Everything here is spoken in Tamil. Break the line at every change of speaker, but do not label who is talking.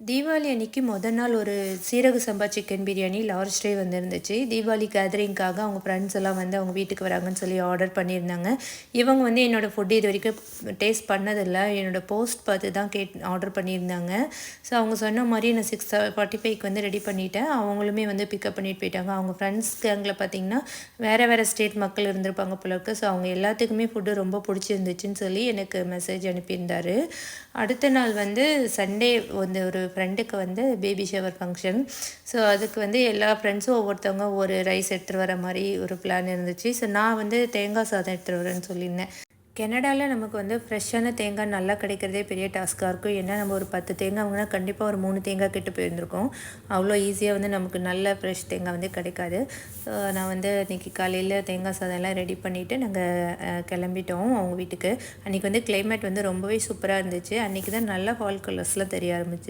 தீபாவளி அன்னைக்கு மொதல் நாள் ஒரு சீரக சம்பா சிக்கன் பிரியாணி லார்ஜ் ட்ரே வந்துருந்துச்சு. தீபாவளி கேதரிங்காக அவங்க ஃப்ரெண்ட்ஸ் எல்லாம் வந்து அவங்க வீட்டுக்கு வராங்கன்னு சொல்லி ஆர்டர் பண்ணியிருந்தாங்க. இவங்க வந்து என்னோடய ஃபுட்டு இது வரைக்கும் டேஸ்ட் பண்ணதில்லை. என்னோடய போஸ்ட் பார்த்து தான் கேட் ஆர்டர் பண்ணியிருந்தாங்க. ஸோ அவங்க சொன்ன மாதிரி நான் சிக்ஸ் ஃபார்ட்டி ஃபைவ்க்கு வந்து ரெடி பண்ணிட்டேன். அவங்களுமே வந்து பிக்கப் பண்ணிட்டு போயிட்டாங்க. அவங்க ஃப்ரெண்ட்ஸ் கேங்கில் பார்த்தீங்கன்னா வேறு வேறு ஸ்டேட் மக்கள் இருந்திருப்பாங்க போல ஸோ அவங்க எல்லாத்துக்குமே ஃபுட்டு ரொம்ப பிடிச்சிருந்துச்சுன்னு சொல்லி எனக்கு மெசேஜ் அனுப்பியிருந்தாரு. அடுத்த நாள் வந்து சண்டே வந்து ஒரு ஃப்ரெண்டுக்கு வந்து பேபி ஷவர் ஃபங்க்ஷன் ஸோ அதுக்கு வந்து எல்லா ஃப்ரெண்ட்ஸும் ஒவ்வொருத்தவங்க ஒரு ரைஸ் எடுத்துகிட்டு வர மாதிரி ஒரு பிளான் இருந்துச்சு. ஸோ நான் வந்து தேங்காய் சாதம் எடுத்துகிட்டு வரேன்னு சொல்லியிருந்தேன். கெனடாவில் நமக்கு வந்து ஃப்ரெஷ்ஷான தேங்காய் நல்லா கிடைக்கிறதே பெரிய டாஸ்க்காக இருக்கும். ஏன்னா நம்ம ஒரு பத்து தேங்காய் வாங்கினா கண்டிப்பாக ஒரு மூணு தேங்காய் கிட்ட போயிருந்திருக்கோம். அவ்வளோ ஈஸியாக வந்து நமக்கு நல்ல ஃப்ரெஷ் தேங்காய் வந்து கிடைக்காது. ஸோ நான் வந்து இன்றைக்கி காலையில் தேங்காய் சாதம் எல்லாம் ரெடி பண்ணிவிட்டு நாங்கள் கிளம்பிட்டோம் அவங்க வீட்டுக்கு. அன்றைக்கி வந்து கிளைமேட் வந்து ரொம்பவே சூப்பராக இருந்துச்சு. அன்றைக்கி தான் நல்லா ஹால் கலர்ஸ்லாம் தெரிய ஆரம்பிச்சு